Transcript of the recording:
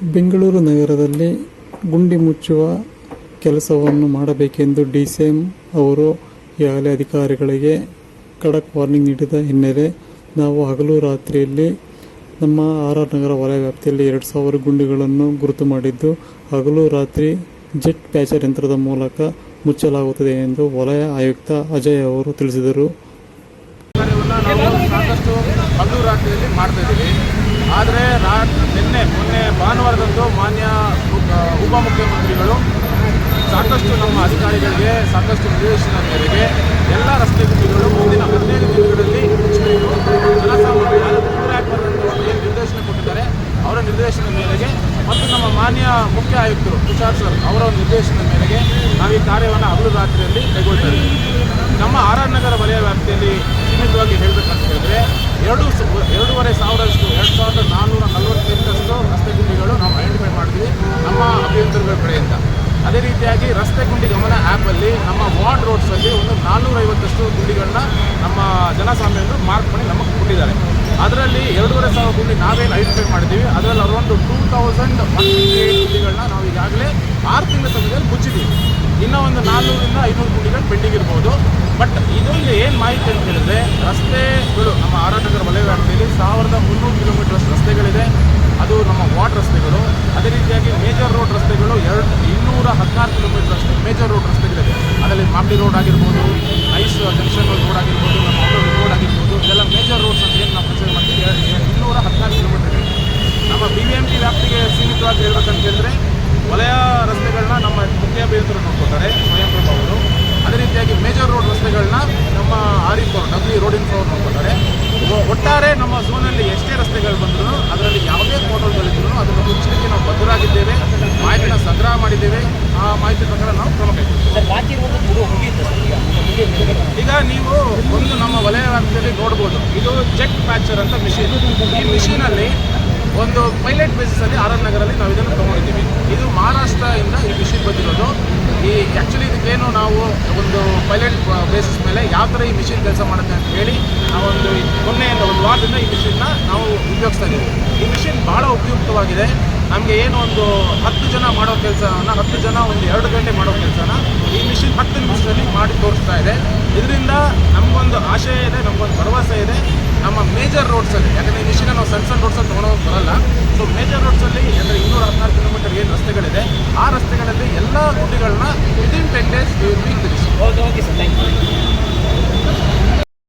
ಬೆಂಗಳೂರು ನಗರದಲ್ಲಿ ಗುಂಡಿ ಮುಚ್ಚುವ ಕೆಲಸವನ್ನು ಮಾಡಬೇಕೆಂದು ಡಿ ಸಿ ಎಂ ಅವರು ಈಗಾಗಲೇ ಅಧಿಕಾರಿಗಳಿಗೆ ಖಡಕ್ ವಾರ್ನಿಂಗ್ ನೀಡಿದ ಹಿನ್ನೆಲೆ ನಾವು ಹಗಲು ರಾತ್ರಿಯಲ್ಲಿ ನಮ್ಮ ಆರ್ ಆರ್ ನಗರ ವಲಯ ವ್ಯಾಪ್ತಿಯಲ್ಲಿ ಎರಡು ಸಾವಿರ ಗುಂಡಿಗಳನ್ನು ಗುರುತು ಮಾಡಿದ್ದು, ಹಗಲು ರಾತ್ರಿ ಜೆಟ್ ಪ್ಯಾಚರ್ ಯಂತ್ರದ ಮೂಲಕ ಮುಚ್ಚಲಾಗುತ್ತದೆ ಎಂದು ವಲಯ ಆಯುಕ್ತ ಅಜಯ್ ಅವರು ತಿಳಿಸಿದರು. ಆದರೆ ರಾ, ನಿನ್ನೆ, ಮೊನ್ನೆ ಭಾನುವಾರದಂದು ಮಾನ್ಯ ಉಪ- ಉಪಮುಖ್ಯಮಂತ್ರಿಗಳು ಸಾಕಷ್ಟು ನಮ್ಮ ಅಧಿಕಾರಿಗಳಿಗೆ, ಸಾಕಷ್ಟು ನಿರ್ದೇಶನ ಮೇರೆಗೆ ಎಲ್ಲ ರಸ್ತೆ ಗುಂಡಿಗಳು ಮುಂದಿನ ಹದಿನೈದು ದಿನಗಳಲ್ಲಿ ಮುಚ್ಚಬೇಕು ಒಂದು ಏನು ನಿರ್ದೇಶನ ಕೊಟ್ಟಿದ್ದಾರೆ. ಅವರ ನಿರ್ದೇಶನ ಮೇರೆಗೆ ಮತ್ತು ನಮ್ಮ ಮಾನ್ಯ ಮುಖ್ಯ ಆಯುಕ್ತರು ತುಷಾರ್ ಸರ್ ಅವರ ನಿರ್ದೇಶನದ ಮೇರೆಗೆ ನಾವು ಈ ಕಾರ್ಯವನ್ನು ಹಗಲು ರಾತ್ರಿಯಲ್ಲಿ ಕೈಗೊಳ್ತಾ ಇದ್ದೀವಿ. ನಮ್ಮ ಆರ್ ಆರ್ ನಗರ ವಲಯ ವ್ಯಾಪ್ತಿಯಲ್ಲಿ ಸೀಮಿತವಾಗಿ ಹೇಳಬೇಕಂತ ಹೇಳಿದ್ರೆ ಎರಡು ಎರಡೂವರೆ ಸಾವಿರಷ್ಟು ಎರಡು ಸಾವಿರದ ನಾನ್ನೂರ ನಲವತ್ತೆಂಟರಷ್ಟು ರಸ್ತೆ ಗುಂಡಿಗಳು ನಾವು ಐಡೆಂಟಿಫೈ ಮಾಡಿದ್ವಿ ನಮ್ಮ ಅಭಿಯಂತರಗಳ ಕಡೆಯಿಂದ. ಅದೇ ರೀತಿಯಾಗಿ ರಸ್ತೆ ಗುಂಡಿ ಗಮನ ಆ್ಯಪಲ್ಲಿ ನಮ್ಮ ವಾರ್ಡ್ ರೋಡ್ಸಲ್ಲಿ ಒಂದು ನಾನ್ನೂರೈವತ್ತಷ್ಟು ಗುಂಡಿಗಳನ್ನ ನಮ್ಮ ಜನಸಾಮಾನ್ಯರು ಮಾರ್ಕ್ ಮಾಡಿ ನಮಗೆ ಕೊಟ್ಟಿದ್ದಾರೆ. ಅದರಲ್ಲಿ ಎರಡೂವರೆ ಸಾವಿರ ಗುಂಡಿ ನಾವೇನು ಐಡೆಂಟಿಫೈ ಮಾಡಿದ್ದೀವಿ. ಅದರಲ್ಲಿ ಅರೌಂಡ್ ಟೂ ತೌಸಂಡ್ ಗುಂಡಿಗಳನ್ನ ನಾವು ಈಗಾಗಲೇ ಆರು ತಿಂಗಳ ಸಮಯದಲ್ಲಿ ಮುಚ್ಚಿದ್ದೀವಿ. ಇನ್ನೂ ಒಂದು ನಾನ್ನೂರಿಂದ ಐನೂರು ಕೋಟಿಗಳು ಪೆಂಡಿಂಗ್ ಇರ್ಬೋದು. ಬಟ್ ಇದೊಂದು ಏನು ಮಾಹಿತಿ ಅಂತ ಹೇಳಿದ್ರೆ, ರಸ್ತೆಗಳು, ನಮ್ಮ ಆರಾಟಗರ ವಲಯ ವ್ಯಾಪ್ತಿಯಲ್ಲಿ ಸಾವಿರದ ಮುನ್ನೂರು ಕಿಲೋಮೀಟರ್ ರಸ್ತೆಗಳಿದೆ. ಅದು ನಮ್ಮ ವಾರ್ಡ್ ರಸ್ತೆಗಳು. ಅದೇ ರೀತಿಯಾಗಿ ಮೇಜರ್ ರೋಡ್ ರಸ್ತೆಗಳು ಎರಡು, ಇನ್ನೂರ ಹದಿನಾರು ಕಿಲೋಮೀಟರ್ ಅಷ್ಟು ಮೇಜರ್ ರೋಡ್ ರಸ್ತೆಗಳಿದೆ. ಅದರಲ್ಲಿ ಮಾಂಬಿ ರೋಡ್ ಆಗಿರ್ಬೋದು ನೈಸ್ ಜಂಕ್ಷನ್ ರೋಡ್ ಆಗಿರ್ಬೋದು, ನಮ್ಮ ರೋಡ್ ಆಗಿರ್ಬೋದು, ಇದೆಲ್ಲ ಮೇಜರ್ ರೋಡ್ಸ್ ಅಂತ ಏನು ನಾವು ಕನ್ಸಿಡರ್ ಮಾಡ್ತೀವಿ ಎ- ಎ- ಇನ್ನೂರ ಹದಿನಾರು ಕಿಲೋಮೀಟರ್ ಇದೆ ನಮ್ಮ ಬಿ ವಿ ಎಂ ಟಿ ವ್ಯಾಪ್ತಿಗೆ ಸೀಮಿತವಾಗಿ ಹೇಳ್ಬೇಕಂತ ಹೇಳಿದ್ರೆ ವಲಯ ರಸ್ತೆಗಳನ್ನ ನಮ್ಮ ಮುಖ್ಯ ಅಭಿಯಂತರು ನೋಡ್ಕೊತಾರೆ ಸ್ವಯಂ ಪ್ರಭಾ ಅವರು ಅದೇ ರೀತಿಯಾಗಿ ಮೇಜರ್ ರೋಡ್ ರಸ್ತೆಗಳನ್ನ ನಮ್ಮ ಆರಿಫ್ ಅವರು ಡಬ್ಲ್ಯೂ ರೋಡ್ ಇನ್ಫೋ ಅವರು ನೋಡ್ಕೊತಾರೆ ಒ- ಒಟ್ಟಾರೆ ನಮ್ಮ ಝೋನಲ್ಲಿ ಎಷ್ಟೇ ರಸ್ತೆಗಳು ಬಂದರೂ ಅದರಲ್ಲಿ ಯಾವುದೇ ಫೋಟೋಗಳಿದ್ರೂ ಅದನ್ನು ಮುಚ್ಚಲಿಕ್ಕೆ ನಾವು ಬದ್ಧರಾಗಿದ್ದೇವೆ ಮಾಹಿತಿನ ಸಂಗ್ರಹ ಮಾಡಿದ್ದೇವೆ ಆ ಮಾಹಿತಿ ಪ್ರಕಾರ ನಾವು ಕ್ರಮ ಕೈಗೊಳ್ತೀವಿ ಸರ್ ಬಾಕಿ ಇರುವಂಥದ್ದು ಮುಗಿದು ಮುಗಿಯುತ್ತೆ ಸರ್ ಈಗ ಮುಗಿಯ ನಿಲುಗಡೆ ಈಗ ನೀವು ಒಂದು ನಮ್ಮ ವಲಯ ವ್ಯಾಪ್ತಿಯಲ್ಲಿ ನೋಡ್ಬೋದು. ಇದು ಜೆಟ್ ಪ್ಯಾಚರ್ ಅಂತ ಮಿಷಿನ್ ಈ ಮಿಷಿನಲ್ಲಿ ಒಂದು ಪೈಲಟ್ ಬೇಸಿಸಲ್ಲಿ ಆರ್ ಆರ್ ನಗರಲ್ಲಿ ನಾವು ಇದನ್ನು ತೊಗೊಂಡಿದ್ದೀವಿ. ಇದು ಮಹಾರಾಷ್ಟ್ರದಿಂದ ಈ ಮಿಷಿನ್ ಬಂದಿರೋದು. ಈ ಆ್ಯಕ್ಚುಲಿ ಇದಕ್ಕೇನು ನಾವು ಒಂದು ಪೈಲಟ್ ಬೇಸಿಸ್ ಮೇಲೆ ಯಾವ ಥರ ಈ ಮಿಷಿನ್ ಕೆಲಸ ಮಾಡುತ್ತೆ ಅಂತ ಹೇಳಿ ನಾವೊಂದು ಮೊನ್ನೆಯಿಂದ ಒಂದು ವಾರದಿಂದ ಈ ಮಿಷಿನ್ನ ನಾವು ಉಪಯೋಗಿಸ್ತಾ ಇದ್ದೀವಿ. ಈ ಮಿಷಿನ್ ಭಾಳ ಉಪಯುಕ್ತವಾಗಿದೆ. ನಮಗೆ ಏನು ಒಂದು ಹತ್ತು ಜನ ಮಾಡೋ ಕೆಲಸನ, ಹತ್ತು ಜನ ಒಂದು ಎರಡು ಗಂಟೆ ಮಾಡೋ ಕೆಲಸನ ಈ ಮಿಷಿನ್ ಹತ್ತು ನಿಮಿಷದಲ್ಲಿ ಮಾಡಿ ತೋರಿಸ್ತಾ ಇದೆ. ಇದರಿಂದ ನಮಗೊಂದು ಆಶಯ ಇದೆ, ನಮಗೊಂದು ಭರವಸೆ ಇದೆ. ನಮ್ಮ ಮೇಜರ್ ರೋಡ್ಸಲ್ಲಿ ಯಾಕಂದರೆ ಈ ಮಿಷಿನ ನಾವು ಸಣ್ಣ ಸಣ್ಣ ರೋಡ್ಸಲ್ಲಿ ತೊಗೊಳೋದು ಬರಲ್ಲ. ಸೊ ಮೇಜರ್ ರೋಡ್ಸಲ್ಲಿ ಅಂದರೆ ಇನ್ನೂರ ಹದಿನಾರು ಕಿಲೋಮೀಟರ್ ಏನು ರಸ್ತೆಗಳಿದೆ, ಆ ರಸ್ತೆಗಳಲ್ಲಿ ಎಲ್ಲ ಗುಡ್ಡಿಗಳನ್ನ within ten days will be okay okay sir. Thank you